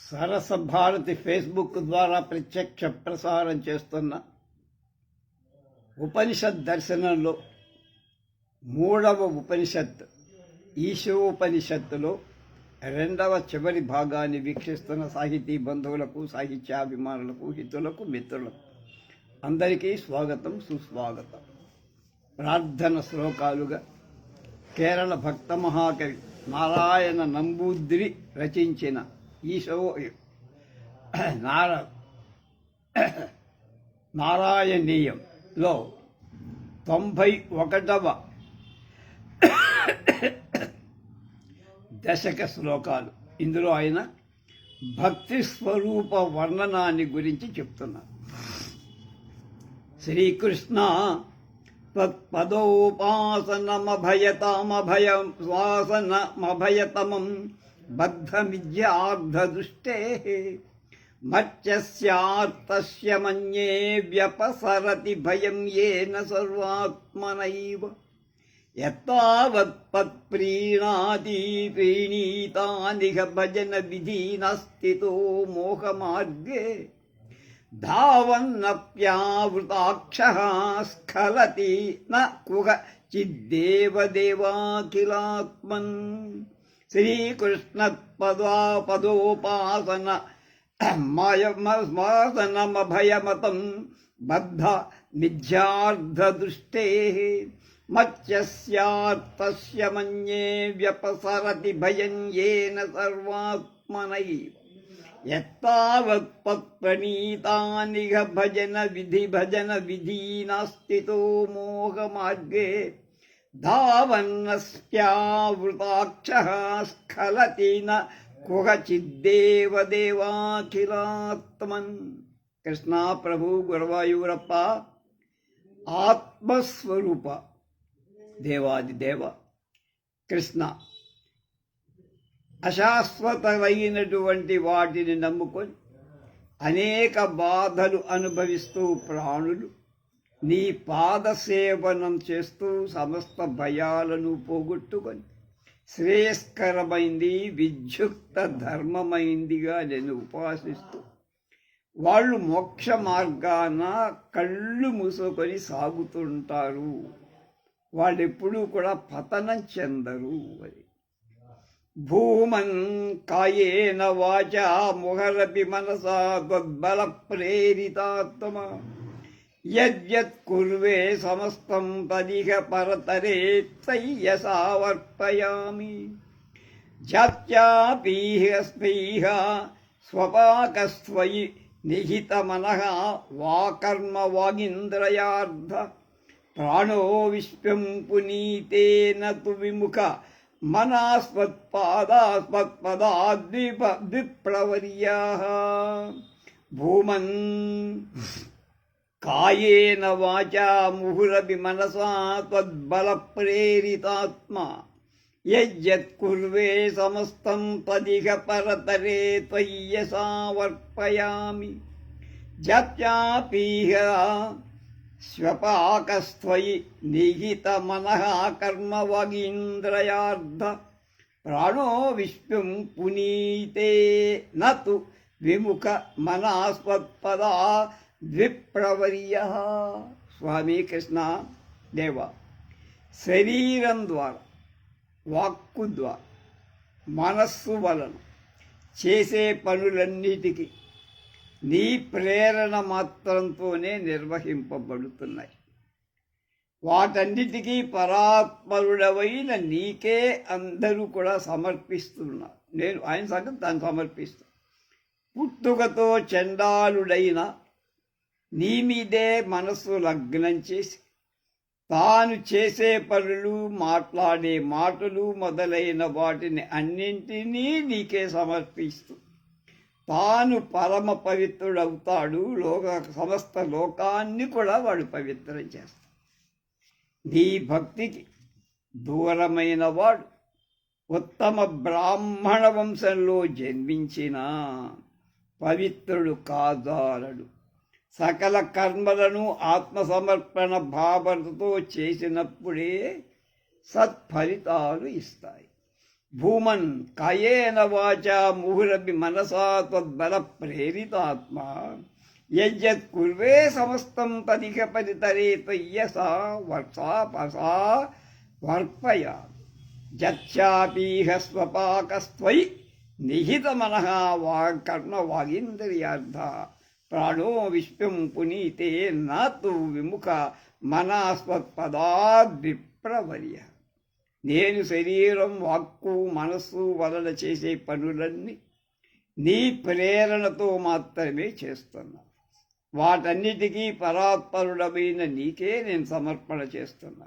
సరస Bharati Facebook ద్వారా ప్రత్యక్ష ప్రసారం చేస్తున్న ఉపనిషత్ దర్శనంలో మూడవ ఉపనిషత్ ఈశోపనిషత్తులో రెండవ చివరి భాగాన్ని వీక్షిస్తున్న సాహితీ బంధువులకు సాహిత్యాభిమానులకు హితులకు మిత్రులకు అందరికీ స్వాగతం సుస్వాగతం. ప్రార్థన శ్లోకాలుగా కేరళ భక్త మహాకవి నారాయణ నంబూద్రి రచించిన ఈశో నార నారాయణీయంలో తొంభై ఒకటవ దశక శ్లోకాలు. ఇందులో ఆయన భక్తి స్వరూప వర్ణనాన్ని గురించి చెప్తున్నారు. శ్రీకృష్ణ త్వత్పదోపాసనమభయతామభయం శ్వాసనమభయతమం బద్ధమిజ్యార్ధదృష్టే మత్స్యాత్తస్య మన్యే వ్యపసరతి భయం ఏన సర్వాత్మనైవ యత్తావత్పత్ప్రీణాతి ప్రీణీతానిహ భజన విధీనస్థితో మోహమార్గే धावन्नप्यावृताक्षः स्खलति न कुह चिद्देवदेवाखिलात्मन् శ్రీకృష్ణపదాపదోపాసన మాయమస్మాసనమభయమతం బద్ధ మిథ్యార్ధదృష్టే మత్స్యాత్తస్య మన్యే వ్యపసరతి భయం ఏన సర్వాత్మనై. యత్తావత్ప్రణీతానిఘ భజన విధి భజన విధీనాస్థితో మోహమార్గే धावन्नस्यावृताक्षः स्खलति न कुहचिद्देव देवाखिलात्मन् కృష్ణ ప్రభు గురవాయూరప్ప ఆత్మస్వరూప దేవాది దేవ కృష్ణ అశాశ్వతమైనటువంటి వాటిని నమ్ముకొని అనేక బాధలు అనుభవిస్తూ ప్రాణులు నీ పాద సేవనం చేస్తూ సమస్త భయాలను పోగొట్టుకొని శ్రేయస్కరమైంది విద్యుక్త ధర్మమైందిగా నేను ఉపాసిస్తూ వాళ్ళు మోక్ష మార్గాన కళ్ళు మూసుకొని సాగుతుంటారు. వాళ్ళు ఎప్పుడూ కూడా పతనం చెందరు అది భూమన్ కాయేన వాచ ముహరపి మనసా బల ప్రేరితాత్మ. యద్యత్ కుర్వే సమస్తం తదిహ పరతరే తయ్యసా వర్పయామి జాత్యాపీహ స్పీహ స్వపాకస్త్వయి నిహితమనః వాకర్మ వాగింద్రయార్ధ ప్రాణో విశ్వం పునీతేన తు విముఖ మనాస్మత్పాదాస్మత్పదాద్విప్రవర్యాः భూమన్ కాయేన వాచా ముహురపి మనసా త్వద్బల ప్రేరితాత్మా యజ్జత్కుర్వే సమస్తం తదిహ పరతరే త్వయ్యసా వర్పయామి జాత్యాపీహ శ్వపాకస్త్వయి నిహితమనః కర్మవగీంద్రయార్ధ ప్రాణో విశ్వం పునీతే నతు విముఖ మనాస్పత్పదా ద్విప్రవర్య స్వామి కృష్ణ దేవ శరీరం ద్వారా వాక్కు ద్వారా మనస్సు వలన చేసే పనులన్నిటికీ నీ ప్రేరణ మాత్రంతోనే నిర్వహింపబడుతున్నాయి. వాటన్నిటికీ పరాత్మరుడవైన నీకే అందరూ కూడా సమర్పిస్తున్నారు. నేను ఆయన సంగతి దాన్ని సమర్పిస్తాను పుట్టుకతో చండాలుడైన నీ మీదే మనస్సు లగ్నం చేసి తాను చేసే పనులు మాట్లాడే మాటలు మొదలైన వాటిని అన్నింటినీ నీకే సమర్పిస్తూ తాను పరమ పవిత్రుడవుతాడు లోక సమస్త లోకాన్ని కూడా వాడు పవిత్రం చేస్తాడు. నీ భక్తికి దూరమైన వాడు ఉత్తమ బ్రాహ్మణ వంశంలో జన్మించిన పవిత్రుడు కాదాలడు. సకల కర్మలను ఆత్మసమర్పణ భావనతో చేసినప్పుడే సత్ఫలితాలు ఇస్తాయి. భూమన్ కయేన వాచ ముహురపి మనసా తద్బల ప్రేరితాత్మ. యజ్జత్ కుర్వే సమస్తం తదిహ పరితరే తయ్యస వర్షా పసా వర్పయ జచ్చాపీహ స్వపాకస్త్వై నిహిత మనః వాకర్ణ వాగింద్రియార్థ. ప్రాణో విశ్వం పునీతే నాతు విముఖ మనాస్మత్పదాద్విప్రవర్య నేను శరీరం వాక్కు మనస్సు వలన చేసే పనులన్నీ నీ ప్రేరణతో మాత్రమే చేస్తున్నా. వాటన్నిటికీ పరాత్పరుడమైన నీకే నేను సమర్పణ చేస్తున్నా.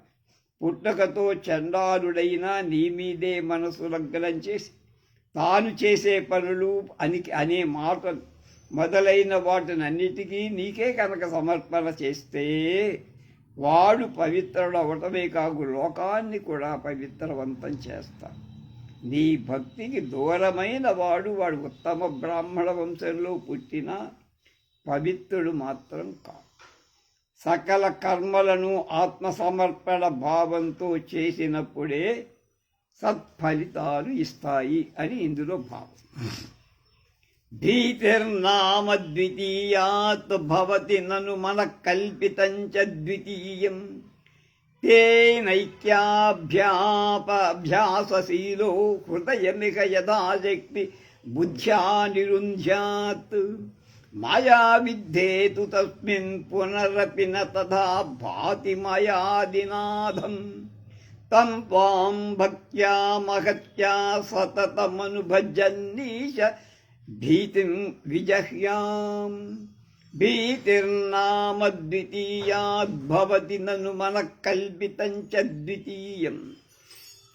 పుట్టకతో చండాలుడైనా నీ మీదే మనసు లగ్నం చేసి తాను చేసే పనులు అని అనే మాటలు మొదలైన వాటినన్నిటికీ నీకే కనుక సమర్పణ చేస్తే వాడు పవిత్రుడు అవటమే కాకు లోకాన్ని కూడా పవిత్రవంతం చేస్తా నీ భక్తికి దూరమైన వాడు వాడు ఉత్తమ బ్రాహ్మణ వంశంలో పుట్టిన పవిత్రుడు మాత్రం కాదు. సకల కర్మలను ఆత్మసమర్పణ భావంతో చేసినప్పుడే సత్ఫలితాలు ఇస్తాయి అని ఇందులో భావం. భీతిర్నామ ద్వితీయాత్ భవతి నను మన కల్పితం చ ద్వితీయం. తేనైక్యాభ్యాపభ్యాసశీలో హృదయమిక యథాశక్తి బుద్ధ్యా నిరుంధ్యాత్ మాయా విద్ధేతు తస్మిన్ పునరపి న తథా భాతి మయాదినాథం. తం త్వాం భక్త్యా మహత్యా సతతమనుభజన్నీశ भीतिं विजह्याम् भीतिर्नामद्वितीयाद्भवति ननु मनः कल्पितं च द्वितीयम्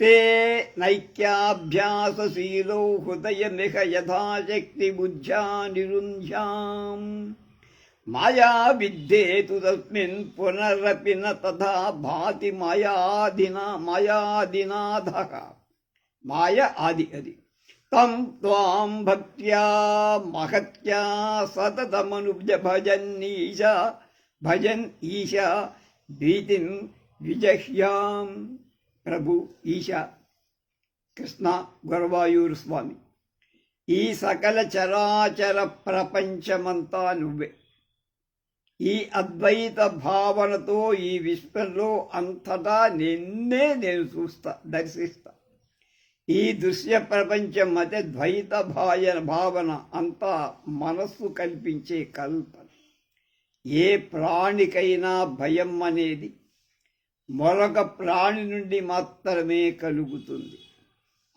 ते नैक्याभ्यासशीलो हृदयमिह यथाशक्तिबुद्ध्या निरुन्ध्याम् मायाविद्धे तु तस्मिन् पुनरपि न तथा भाति मायाधिना मायादिनाधः माया आदि अधि तं त्वां भक्त्या महत्या सततमनुज भजन्नीश भजन् ईशा भीतिं विजह्याम् ప్రభు ఈశ కృష్ణ గురవాయూరు స్వామి ఈ సకల చరాచర ప్రపంచమంతా నువ్వే ఈ అద్వైత భావనతో ఈ విశ్వంలో అంతటా నిన్నే నేను చూస్తా దర్శిస్తా ఈ దృశ్య ప్రపంచం మధ్య ద్వైత భాయ భావన అంతా మనస్సు కల్పించే కల్పన. ఏ ప్రాణికైనా భయం అనేది మరొక ప్రాణి నుండి మాత్రమే కలుగుతుంది.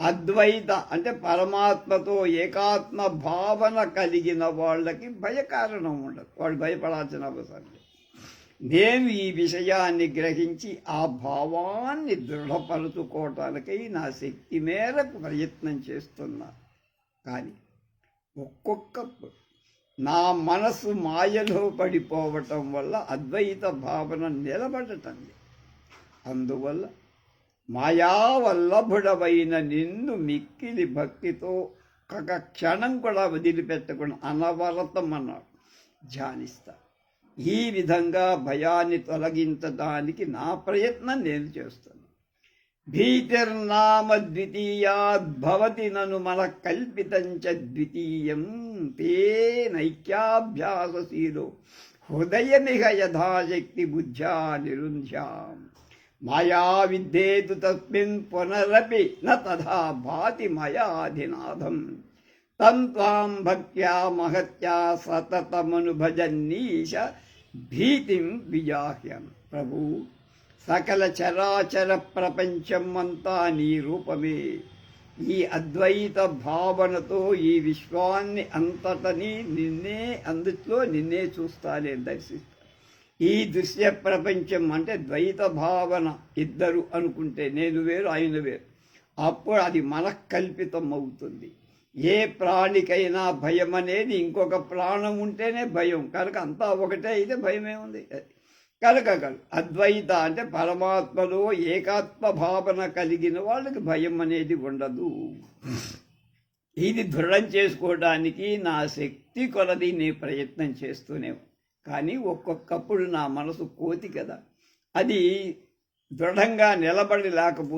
అద్వైత అంటే పరమాత్మతో ఏకాత్మ భావన కలిగిన వాళ్ళకి భయ కారణం ఉండదు. వాళ్ళు భయపడాల్సిన అవసరం లేదు. నేను ఈ విషయాన్ని గ్రహించి ఆ భావాన్ని దృఢపరుచుకోవటానికై నా శక్తి మేరకు ప్రయత్నం చేస్తున్నా. కానీ ఒక్కొక్కప్పుడు నా మనసు మాయలో పడిపోవటం వల్ల అద్వైత భావన నిలబడటం అందువల్ల మాయావల్లభుడవైన నిన్ను మిక్కిలి భక్తితో ఒక క్షణం కూడా వదిలిపెట్టకుండా అనవరతం అన్నాడు ధ్యానిస్తా. ఈ విధంగా భయాన్ని తొలగించడానికి నా ప్రయత్నం నేను చేస్తాను. భీతిర్నామ ద్వితీయాద్భవతి నను మన కల్పితంచ ద్వితీయం తే నైక్యాభ్యాసశీలో హృదయమిహ యథాశక్తి బుద్ధ్యా నిరుంధ్యాం. మాయా విద్యేతు తస్మిన్ పునరపి న తథా భాతి మయాధినాథం. తం త్వాం భక్త్యా మహత్యా సతతమనుభజన్నీశ భీతిం విజాహ్యం ప్రభు సకల చరాచర ప్రపంచం అంతా నీ రూపమే ఈ అద్వైత భావనతో ఈ విశ్వాన్ని అంతటని నిన్నే అందుట్లో నిన్నే చూస్తానే దర్శిస్తా. ఈ దృశ్య ప్రపంచం అంటే ద్వైత భావన ఇద్దరు అనుకుంటే నేను వేరు ఆయన వేరు. అప్పుడు అది మనకల్పితం అవుతుంది ఏ ప్రాణికైనా భయం అనేది ఇంకొక ప్రాణం ఉంటేనే భయం. కనుక అంతా ఒకటే అయితే భయమే ఉంది. కనుక అద్వైత అంటే పరమాత్మలో ఏకాత్మ భావన కలిగిన వాళ్ళకి భయం అనేది ఉండదు. ఇది దృఢం చేసుకోవడానికి నా శక్తి కొలది నేను ప్రయత్నం చేస్తూనే కానీ ఒక్కొక్కప్పుడు నా మనసు కోతి కదా. అది దృఢంగా నిలబడి లేకపోతే